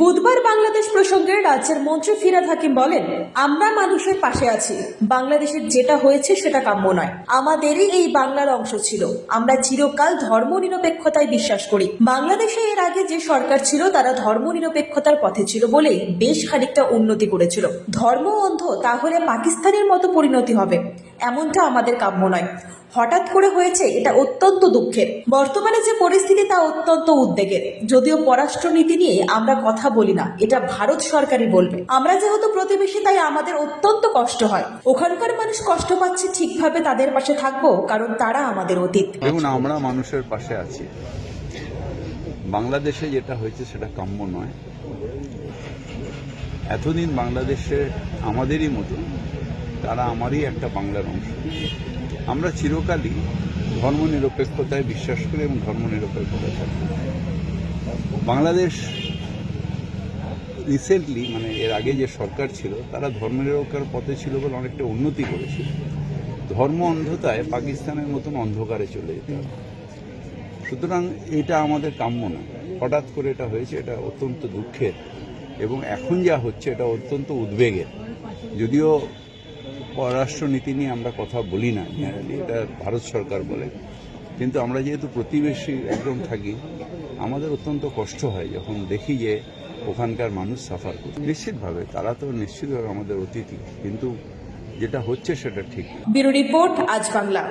বুধবার বাংলাদেশ প্রসঙ্গে রাজ্যের মন্ত্রী ফিরাদ হাকিম বলেন, আমরা মানুষের পাশে আছি। বাংলাদেশের যেটা হয়েছে সেটা কাম্য নয়। আমাদেরই এই বাংলার অংশ ছিল। আমরা চিরকাল ধর্মনিরপেক্ষতায় বিশ্বাস করি। বাংলাদেশে এর আগে যে সরকার ছিল, তারা ধর্মনিরপেক্ষতার পথে ছিল বলেই বেশ খানিকটা উন্নতি করেছিল। ধর্ম অন্ধ, তাহলে পাকিস্তানের মতো পরিণতি হবে। এমনটা আমাদের কাম্য নয়। হঠাৎ করে হয়েছে এটা অত্যন্ত দুঃখের। বর্তমানে যে পরিস্থিতি তা অত্যন্ত উদ্বেগের। যদিও পররাষ্ট্রনীতি নিয়ে আমরা কথা বলি না, এটা ভারত সরকারই বলবে। আমরা যেহেতু প্রতিবেশী, তাই আমাদের অত্যন্ত কষ্ট হয়। ওখানকার মানুষ কষ্ট পাচ্ছে, ঠিকভাবে তাদের পাশে থাকব, কারণ তারা আমাদের অতীত। দেখুন, আমরা মানুষের পাশে আছি। বাংলাদেশে যেটা হয়েছে সেটা কাম্য নয়। এতদিন বাংলাদেশে আমাদেরই মতো তারা আমারই একটা বাংলার অংশ। আমরা চিরকালই ধর্মনিরপেক্ষতায় বিশ্বাস করি এবং ধর্মনিরপেক্ষতায় থাকি। বাংলাদেশ রিসেন্টলি মানে এর আগে যে সরকার ছিল, তারা ধর্মনিরক্ষার পথে ছিল বলে অনেকটা উন্নতি করেছিল। ধর্ম অন্ধতায় পাকিস্তানের মতন অন্ধকারে চলে যেতে সুতরাং এটা আমাদের কাম্য না। হঠাৎ করে এটা হয়েছে, এটা অত্যন্ত দুঃখের। এবং এখন যা হচ্ছে, এটা অত্যন্ত উদ্বেগের। যদিও পররাষ্ট্র নীতি নিয়ে আমরা কথা বলি না জেনারেলি এটা ভারত সরকার বলে। কিন্তু আমরা যেহেতু প্রতিবেশী একদম থাকি, আমাদের অত্যন্ত কষ্ট হয় যখন দেখি যে ওখানকার মানুষ সাফার করে নিশ্চিতভাবে, তারা তো নিশ্চিতভাবে আমাদের অতিথি, কিন্তু যেটা হচ্ছে সেটা ঠিক। ব্যুরো রিপোর্ট, আজ বাংলা।